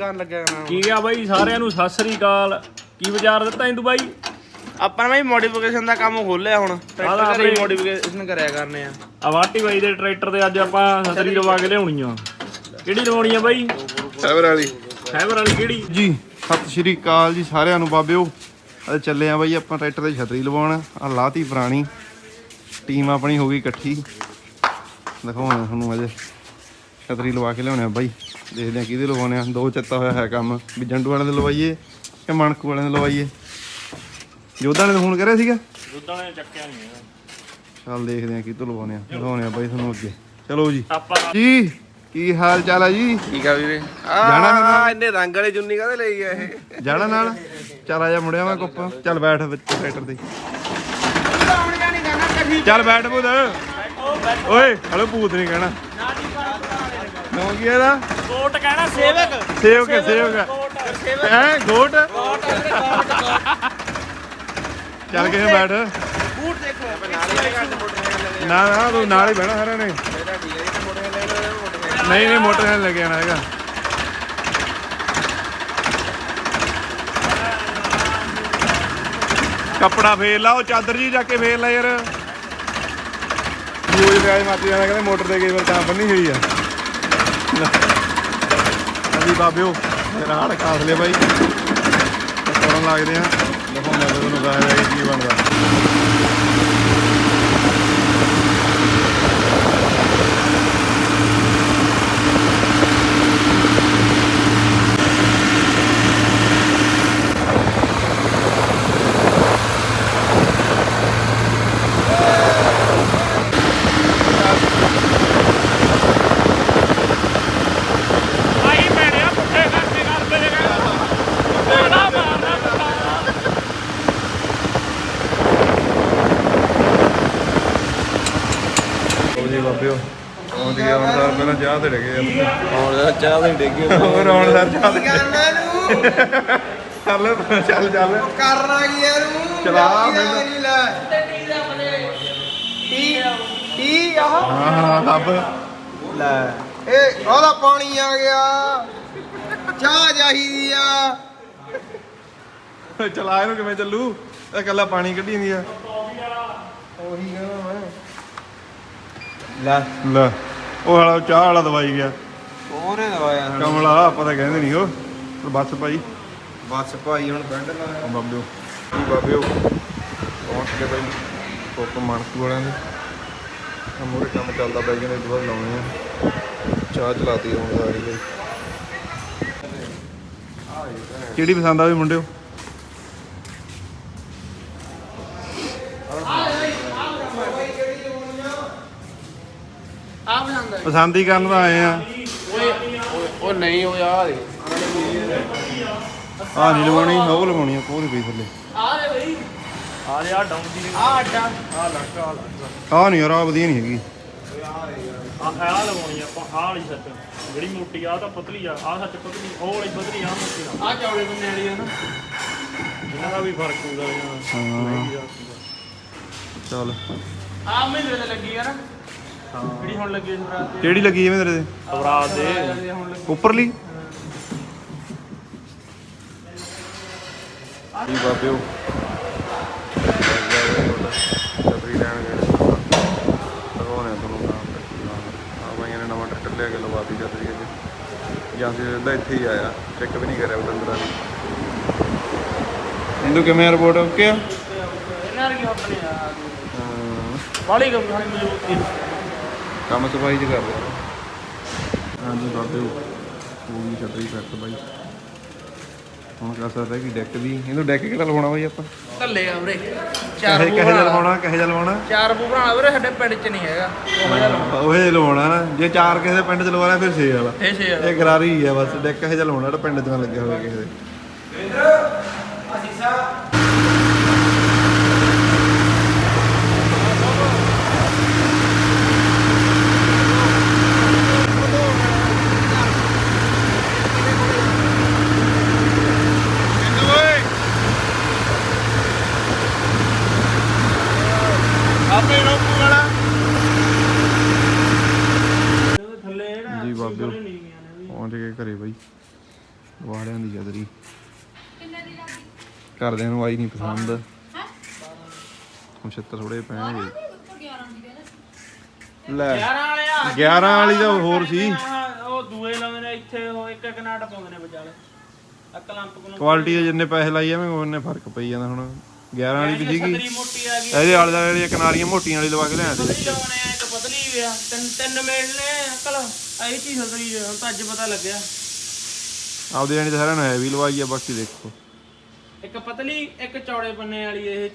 ਕਰਨ ਲੱਗਿਆ ਨਾ ਕੀ ਆ ਬਾਈ? ਸਾਰਿਆਂ ਨੂੰ ਸਤਿ ਸ੍ਰੀ ਅਕਾਲ। ਕੀ ਵਿਚਾਰ ਦਿੱਤਾ ਇੰਦੂ ਬਾਈ? ਆਪਾਂ ਨੇ ਮੋਡੀਫਿਕੇਸ਼ਨ ਦਾ ਕੰਮ ਖੋਲਿਆ ਹੁਣ। ਟਰੈਕਟਰ ਦੀ ਮੋਡੀਫਿਕੇਸ਼ਨ ਕਰਿਆ ਕਰਨੇ ਆ। ਆਵਾਟੀ ਬਾਈ ਦੇ ਟਰੈਕਟਰ ਤੇ ਅੱਜ ਆਪਾਂ ਸਤਰੀ ਲਵਾ ਕੇ ਲਿਆਉਣੀ ਆ। ਕਿਹੜੀ ਲਵਾਉਣੀ ਆ ਬਾਈ? ਫਾਈਬਰ ਵਾਲੀ। ਫਾਈਬਰ ਵਾਲੀ ਕਿਹੜੀ? ਜੀ ਸਤਿ ਸ਼੍ਰੀ ਅਕਾਲ ਜੀ ਸਾਰਿਆਂ ਨੂੰ ਬਾਬਿਓ। ਅੱਜ ਚੱਲੇ ਆ ਬਾਈ ਆਪਾਂ ਟਰੈਕਟਰ ਤੇ ਛਤਰੀ ਲਵਾਉਣ। ਆ ਲਾਤੀ ਪੁਰਾਣੀ। ਟੀਮ ਆਪਣੀ ਹੋ ਗਈ ਇਕੱਠੀ। ਦਿਖਾਉਣਾ ਤੁਹਾਨੂੰ ਅਜੇ। ਛਤਰੀ ਲਵਾ ਕੇ ਲਿਆਉਣੇ ਆ ਬਾਈ। ਦੇਖਦੇ ਆ ਕਿਹਦੇ ਲਵਾਉਣੇ ਆ। ਦੋ ਚੱਤਾ ਹੋਇਆ ਹੈ ਕੰਮ। ਵੀ ਜੰਡੂ ਵਾਲਿਆਂ ਦੇ ਲਵਾਈਏ ਕਿ ਮਣਕੂ ਵਾਲਿਆਂ ਦੇ ਲਵਾਈਏ? ਜੋਧਾ ਨੇ ਫੋਨ ਕਰਿਆ ਸੀਗਾ? ਦੁੱਧਾਂ ਨੇ ਚੱਕਿਆ ਨਹੀਂ ਚੱਲ ਦੇਖਦੇ ਆ ਕਿਤੋਂ ਲਵਾਉਣੇ ਆ। ਦਿਖਾਉਣੇ ਆ ਬਾਈ ਤੁਹਾਨੂੰ ਅੱਗੇ। ਚਲੋ ਜੀ। ਜੀ ਕੀ ਹਾਲ ਚਾਲ ਆ ਜੀ? ਠੀਕ ਆ ਵੀਰੇ। ਜਾਣਾ ਨਾਲ? ਇੰਨੇ ਰੰਗ ਵਾਲੀ ਚੁੰਨੀ ਕਾਹਦੇ ਲਈ ਆ ਇਹ? ਜਾਣਾ ਨਾਲ? ਚੱਲ ਆ ਜਾ ਮੁੜਿਆ ਮੈਂ ਕੁੱਪ। ਚੱਲ ਬੈਠ ਵਿੱਚ ਟਰੈਕਟਰ ਤੇ। ਚੱਲ ਬੈਠ ਬੂਦ ਓਏ ਹਲੋ ਭੂਤ ਨਹੀਂ ਕਹਿਣਾ। ਨੋ ਕੀ ਇਹਦਾ? ਕੋਟ ਕਹਿਣਾ ਸੇਵਕ। ਸੇਵ ਕੇ ਸੇਵ ਕੇ ਹੈ। ਗੋਟ ਚੱਲ ਕੇ ਬੈਠ। ਬੂਟ ਦੇਖੋ। ਨਾ ਨਾ ਤੂੰ ਨਾਲ ਹੀ ਬਹਿਣਾ ਸਾਰਿਆਂ ਨੇ। ਨਹੀਂ ਨਹੀਂ ਮੋਟਰ ਨਾਲ ਲੈ ਕੇ ਆਣਾ ਹੈਗਾ। ਕੱਪੜਾ ਫੇਰ ਲਾ ਉਹ ਚਾਦਰ ਜੀ ਜਾ ਕੇ ਫੇਰ ਲਾ ਯਾਰ। ਮੂਜ ਵਿਆਜ ਮਾਤੀ ਜਾਣਾ ਕਹਿੰਦੇ ਮੋਟਰ ਤੇ ਕਈ ਵਾਰ ਤਾਂ ਬੰਨੀ ਹੋਈ ਆ। ਅਸੀਂ ਬਾਬਿਓ ਮੇਰਾ ਹਾਲ ਖਾਸ ਲਿਆ ਬਾਈ। ਕਰਨ ਲੱਗਦੇ ਆ। ਦਿਖਾਉਂਦਾ ਤੁਹਾਨੂੰ ਦੱਸਦਾ ਕੀ ਬਣਦਾ ਆਈ ਮੈਨੇ ਆ ਪੁੱਠੇ ਕਰਕੇ ਕਰ ਦੇਗਾ ਬੜਾ ਮਾਰਨਾ ਪੁੱਠਾ ਬਾਬਿਓ ਆਉਂਦੀ ਆ ਹੁਣ ਤਾਂ ਪਹਿਲਾਂ ਚਾਹ ਤੇ ਡਗੇ ਯਾਰ ਹੁਣ ਚਾਹ ਦੇ ਡੇਗੇ ਹੋਰ ਆਉਣ ਦਾ ਚਾਹ ਤੇ ਚੱਲ ਚੱਲ ਚੱਲ। ਕਰਨਾ ਕੀ ਯਾਰ ਨੂੰ ਚਲਾ ਮੈਨੂੰ। ਲੈ ਟੀ ਟੀ ਆਹ ਹਾਂ ਹਾਂ ਲੱਭ ਲੈ। ਇਹ ਉਹਦਾ ਪਾਣੀ ਆ ਗਿਆ। ਚਾਹ ਚਾਹੀਦੀ ਆ। ਚਲਾ ਇਹਨੂੰ ਕਿਵੇਂ ਚੱਲੂ? ਇਹ ਕੱਲਾ ਪਾਣੀ ਕੱਢੀ ਜਾਂਦੀ ਆ। ਉਹੀ ਮੈਂ ਲੈ। ਲੈ। ਉਹ ਵਾਲਾ ਚਾਹ ਵਾਲਾ ਦਵਾਈ ਗਿਆ। ਕੋਰੇ ਦਵਾਇਆ। ਸਾਨੂੰ ਕਮਲਾ ਆਪਾਂ ਤਾਂ ਕਹਿੰਦੇ ਨਹੀਂ ਉਹ। ਪਰ ਬੱਸ ਭਾਈ। ਬਸ ਭਾਈ ਹੁਣ ਪਿੰਡ ਲਾ। ਉਹ। ਬਾਬਿਓ ਕੀ ਬਾਬਿਓ ਪਹੁੰਚ ਗਏ ਭਾਈ। ਕੋਪ ਮਾਨਸੂ ਵਾਲਿਆਂ ਦੇ। ਆ ਕੰਮ ਚੱਲਦਾ ਬਾਈ ਕਹਿੰਦੇ ਦੁਬਾਰਾ ਲਾਉਣੇ ਆ। ਚਾਹ ਚਲਾਤੀ ਹੁਣ ਸਾਰੀ। ਭਾਈ ਕਿਹੜੀ ਪਸੰਦ ਆ ਵੀ ਮੁੰਡਿਓ? ਆ ਪਸੰਦ ਪਸੰਦ ਹੀ ਕਰਨ ਤਾਂ ਆਏ ਆ। ਉਹ ਨਹੀਂ ਉਹ ਯਾਰ। ਆ ਨਹੀਂ ਲਵਾਉਣੀ ਉਹ ਲਵਾਉਣੀ ਆ ਕੋਲ ਪਈ ਥੱਲੇ। ਆ ਰੇ ਬਈ। ਆ ਰਿਹਾ ਡਾਊਨ ਦੀ ਆ ਅੱਡਾ ਆ। ਲੱਗਾ ਆ ਲੱਗਾ ਆ ਨਹੀਂ ਯਾਰ ਆ ਵਧੀਆ ਨਹੀਂ ਹੈਗੀ। ਆ ਆ ਲਵਾਉਣੀ ਆ ਆਪਾਂ ਆਹ ਵਾਲੀ ਸੱਚ। ਜਿਹੜੀ ਮੋਟੀ ਆ ਤਾਂ ਪਤਲੀ ਆ। ਆ ਸੱਚ ਪਤਲੀ ਉਹ ਵਾਲੀ ਪਤਲੀ ਆ ਮੋਟੀ ਆ। ਚੌੜੇ ਬੰਨੇ ਵਾਲੀ ਆ ਨਾ। ਇਹਨਾਂ ਦਾ ਵੀ ਫ਼ਰਕ ਹੁੰਦਾ ਦਾ ਚੱਲ। ਆ ਮਹਿੰਦਰੇ ਤੇ ਲੱਗੀ ਆ ਨਾ ਜਿਹੜੀ ਹੁਣ ਲੱਗੀ ਰਾਤ ਤੇ ਕਿਹੜੀ ਲੱਗੀ ਐਵੇਂ ਤੇਰੇ ਤੇ? ਸਵਰਾਜ ਦੇ। ਇਹ ਹੁਣ ਲੱਗੀ। ਉੱਪਰਲੀ? ਜੀ ਬਾਬਿਓ। ਛਤਰੀ ਲੈਣ ਗਏ ਲਗਾਉਣੇ ਤੁਹਾਨੂੰ ਆ ਬਾਈਆਂ ਨੇ ਨਵਾਂ ਟਰੈਕਟਰ ਲਿਆ ਕੇ ਲਵਾਤੀ ਛਤਰੀ ਅੱਜ ਜਾਂ ਫਿਰ ਸਿੱਧਾ ਇੱਥੇ ਹੀ ਆਇਆ। ਚੈੱਕ ਵੀ ਨਹੀਂ ਕਰਿਆ ਬਟੰਦਰਾ ਨੇ। ਇੰਦੂ ਕਿਵੇਂ ਰਿਪੋਰਟ ਓਕੇ ਆ? ਇਹਨਾਂ ਰਗੀ ਆਪਣੇ ਆ। ਹਾਂ, ਵਾਲੀ ਕੰਮ ਸਾਡੀ ਮਜ਼ਬੂਤੀ ਕੰਮ ਸਫ਼ਾਈ ਚ ਕਰ ਰਿਹਾ ਹਾਂਜੀ ਬਾਬਿਓ ਹੋ ਗਈ ਛਤਰੀ ਫਿੱਟ ਬਾਈ ਹੁਣ ਕਸਰ ਰਹਿ ਗਈ ਡੈਕ ਦੀ ਇਹਨੂੰ ਡੈਕ ਕਿਹੜਾ ਲਵਾਉਣਾ ਬਾਈ ਆਪਾਂ? ਥੱਲੇ ਆ ਵੀਰੇ। ਚਾਰ ਕਹੇ ਬੂ ਕਹੇ ਲਵਾਉਣਾ ਕਹੇ ਲਵਾਉਣਾ? ਚਾਰ ਬੂ ਬਣਾ ਵੀਰੇ ਸਾਡੇ ਪਿੰਡ ਚ ਨਹੀਂ ਹੈਗਾ। ਉਹ ਜਿਹਾ ਲਵਾਉਣਾ। ਨਾ। ਜੇ ਚਾਰ ਕਿਸੇ ਦੇ ਪਿੰਡ ਚ ਲਵਾਉਣਾ ਫਿਰ 6 ਵਾਲਾ। ਇਹ ਛੇ ਆ ਇਹ ਗਰਾਰੀ ਹੀ ਆ ਬਸ। ਡੈਕ ਇਹ ਜਿਹਾ ਲਵਾਉਣਾ ਜਿਹੜਾ ਪਿੰਡ ਚ ਨਾ ਲੱਗਿਆ ਹੋਵੇ ਕਿਸੇ ਦੇ ਆਪਣੇ ਰੋਪੂ ਵਾਲਾ ਵਾਲਿਆਂ ਦੀ ਛਤਰੀ ਘਰਦਿਆਂ ਨੂੰ ਆਈ ਨਹੀਂ ਪਸੰਦ। ਹੁਣ ਛੱਤਰ ਥੋੜੇ ਪੈਣਗੇ। ਲੈ 11 ਵਾਲੇ ਆ। 11 ਵਾਲੀ ਤਾਂ ਹੋਰ ਸੀ। ਉਹ ਦੂਏ ਲਾਉਂਦੇ ਨੇ ਇੱਥੇ ਉਹ ਇੱਕ ਇੱਕ ਨਾਟ ਪਾਉਂਦੇ ਨੇ ਵਿਚਾਲੇ। ਆ ਕਲੰਪ ਕੋਲ ਕੁਆਲਿਟੀ ਦੇ ਜਿੰਨੇ ਪੈਸੇ ਲਾਈ ਜਾਵੇਂ ਉਹਨੇ ਫ਼ਰਕ ਪਈ ਜਾਂਦਾ ਹੁਣ। 11 ਵਾਲੀ ਵੀ ਸੀਗੀ। ਛਤਰੀ ਮੋਟੀ ਆ ਗਈ। ਇਹਦੇ ਆਲੇ ਦੁਆਲੇ ਵਾਲੀਆਂ ਕਿਨਾਰੀਆਂ ਮੋਟੀਆਂ ਵਾਲੀ ਲਵਾ ਕੇ ਲਿਆ ਦੇ ਪਤਲੀ ਲਾਉਣੇ ਆ ਇੱਕ ਪਤਲੀ ਵੀ ਆ। ਤਿੰਨ ਤਿੰਨ ਮੇਲ ਨੇ ਅੰਕਲ। ਇਹ ਚੀਜ਼ ਛਤਰੀ ਹੁਣ ਤਾਂ ਅੱਜ ਪਤਾ ਲੱਗਿਆ। ਆਪਦੇ ਜਾਨੀ ਤਾਂ ਸਾਰਿਆਂ ਨੂੰ ਹੈ ਲਵਾਈ ਆ, ਬਾਕੀ ਦੇਖੋ। ਇੱਕ ਪਤਲੀ, ਇੱਕ ਚੌੜੇ ਪੰਨੇ ਵਾਲੀ ਇਹ